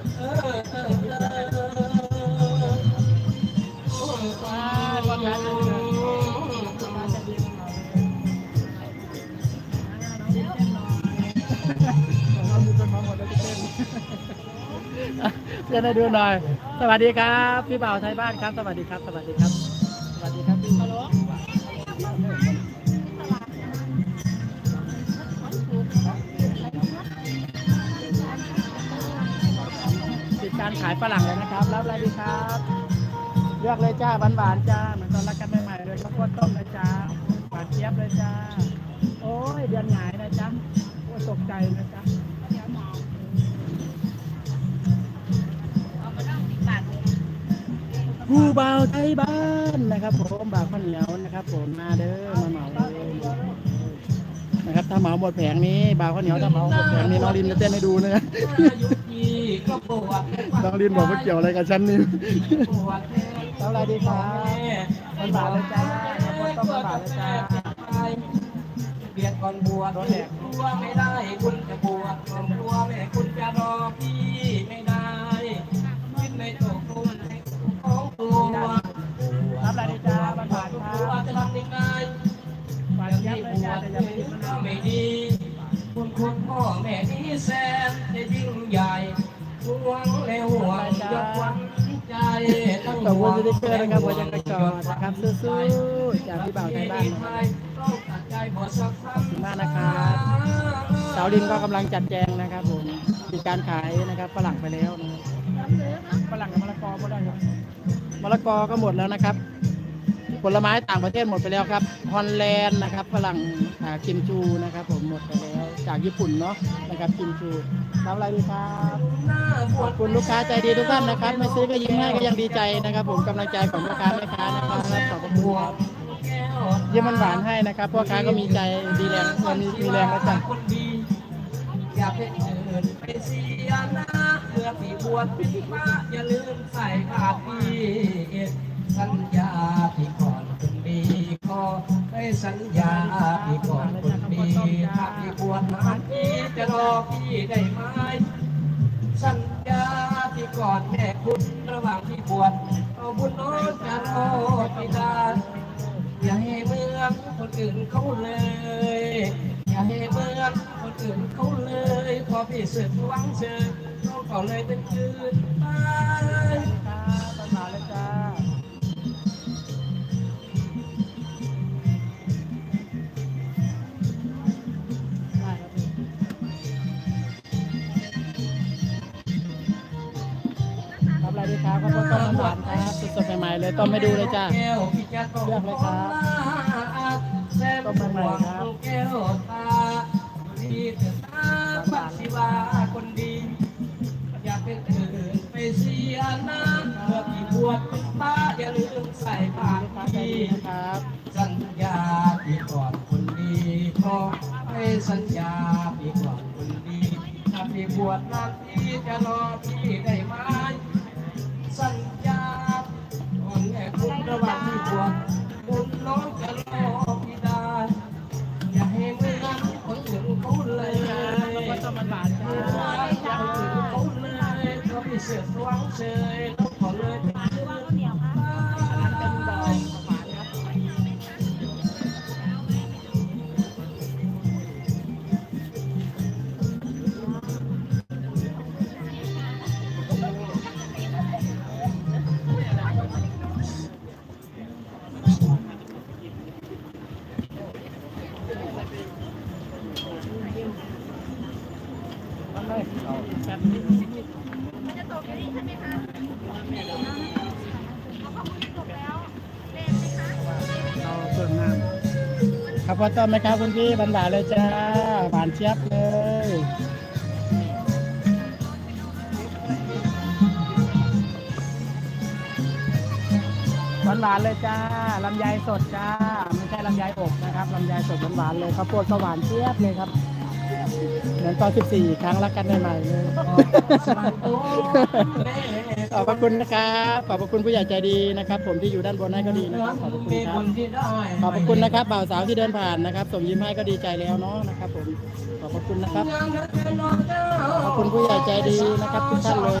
จะดีจะได้ดูหน่อย สวัสดีครับ พี่บ่าวไทยบ้านครับ สวัสดีครับ สวัสดีครับ สวัสดีครับพี่ติดการขายฝรั่งเลยนะครับ รับอะไรดีครับ เลือกเลยจ้าหวานๆจ้า เหมือนตอนรักกันใหม่ๆเลยข้าวโพดต้มเลยจ้า หวานเจี๊ยบเลยจ้า โอ้ยเดือนหงายนะจ๊ะโอ้ตกใจนะจ๊ะผู้บ่าวไทยบ้านนะครับผมบาวข้าวเหนียวนะครับผมมาเด้อมาเหมาเลยนะครับถ้าเหมาหมดแผงนี้บาวข้าวเหนียวถ้าเหมาหมดแผงนี้น้องลินจะเต้นให้ดูนะยุกี น้องลินบอกว่าเกี่ยวอะไรกับฉันนี่ปวดทำอะไรดีครับมันบาทเลยจ้าคนต้องมันบาทเลยจ้าเบียดก่อนบวชกลัวไม่ได้คุณจะบวชผมกลัวแม่คุณจะรอพี่ไม่ได้คิดไม่ตกลงให้ของตัวทำอะไรดีจ้ามันบาทคกรัลัวบจะทำยังไงหวานเจี๊ยบเลยจ้าแต่อย่าไปกินมันก็ไม่ดีคุณคุณพ่อแม่นี้แสนจะยิ่งใหญ่ห่ วงและห่วงยกวันใจตั้งขอบคุณสติ๊กเกอร์นะครับหัวใจกระจอกนะครับสู้ๆจากพี่บ่าวไทยบ้านนะครับขอบคุณมากนะครับสาวดินก็กำลังจัดแจงนะครับผมปิดการขายนะครับฝรั่งไปแล้วนะครับฝรั่งกับมะละกอหมดแล้วครับมะละกอก็หมดแล้วนะครับ ผลไม้ต่างประเทศหมดไปแล้วครับฮอลแลนด์นะครับฝรั่งกิมจูนะครับ ผมหมดไปแล้วจากญี่ปุ่นเนาะนะครับกิมจูทำอะไรดีครับขอบคุณลูกค้าใจดีทุกท่านนะครับไม่ซื้อก็ยิ้มให้ก็ยังดีใจนะครับ ผมกำลังใจของลูกค้าแม่ค้านะครับขอบคุณครับยิ้มมันหวานให้นะครับพ่อค้าก็มีใจดีแรงมีมีแรงแล้วจ้ะคนดีอย่าเป็นเอินไปเสียนะเพื่อพี่บวชเป็นพระอย่าลืมใส่บาตรพี่สัญญา สัญญาพี่ก่อนคนดีถ้าพี่บวชมาพี่จะรอพี่ได้ไหมสัญญาที่ก่อนแม่คุณระหว่างที่บวชเอาบุญน้อยจะรอพี่ไดาอย่าให้เมืองคนอื่นเขาเลยอย่าให้เมืองคนอื่นเขาเลยพอพี่สึกหวังเชิญน้องก็เลยเป็นคืนไปครับต้นม ดีครับข้าวโพดต้มน้ำหวานครับสดๆใหม่ๆเลยต้มไม่ดูเลยจ้าเลือกเลยครับแซมใหวงแก้วตาดีเถิดตาปัสิวาคนดีอย่าเป็นอื่นไปเสียน้ำเพื่อพี่บวชเป็นพระอย่าลืมใส่บาตรครับใจพี่ดีนะครับสัญญาพี่ก่อนคนดีขอให้สัญญาพี่ก่อนคนดีถ้าพี่บวชนานพี่จะรอพี่ได้ไหม บวชคุณน้องจะรอพี่ได้อย่าให้เมืองคนอื่นเขาเลยข้าวโพดต้มมันหวานจ้าอย่าให้คนอื่นเขาเลยเขาพี่เสือกหวังเชยต้องขอเลย มันจะตกอย่นี้ใช่ไหมคะเอาข้าวมันตกแล้วแรงไหมคะเราเพิ่มน้ำครับพ่อต้มไหมครับคุณพี่หวานๆเลยจ้าหวานเจี๊ยบเลยหวานๆเลยจ้าลำไยสดจ้า ไม่ใช่ลำไยอบนะครับลำไยสดหวานๆเลยข้าวโพดก็หวานเจี๊ยบเลยครับ มือนตอน 14 ครั้งรักกันใหม่ๆเลยขอบพระคุณนะครับขอบพระคุณผู้ใหญ่ใจดีนะครับ ผมที่อยู่ด้านบนให้ก็ดีนะครับขอบพระคุณครับขอบพระคุณนะครับบ่าวสาวที่เดินผ่านนะครับส่งยิ้มให้ก็ดีใจแล้วเนาะนะครับผมขอบพระคุณนะครับขอบคุณผู้ใหญ่ใจดีนะครับทุกท่านเลย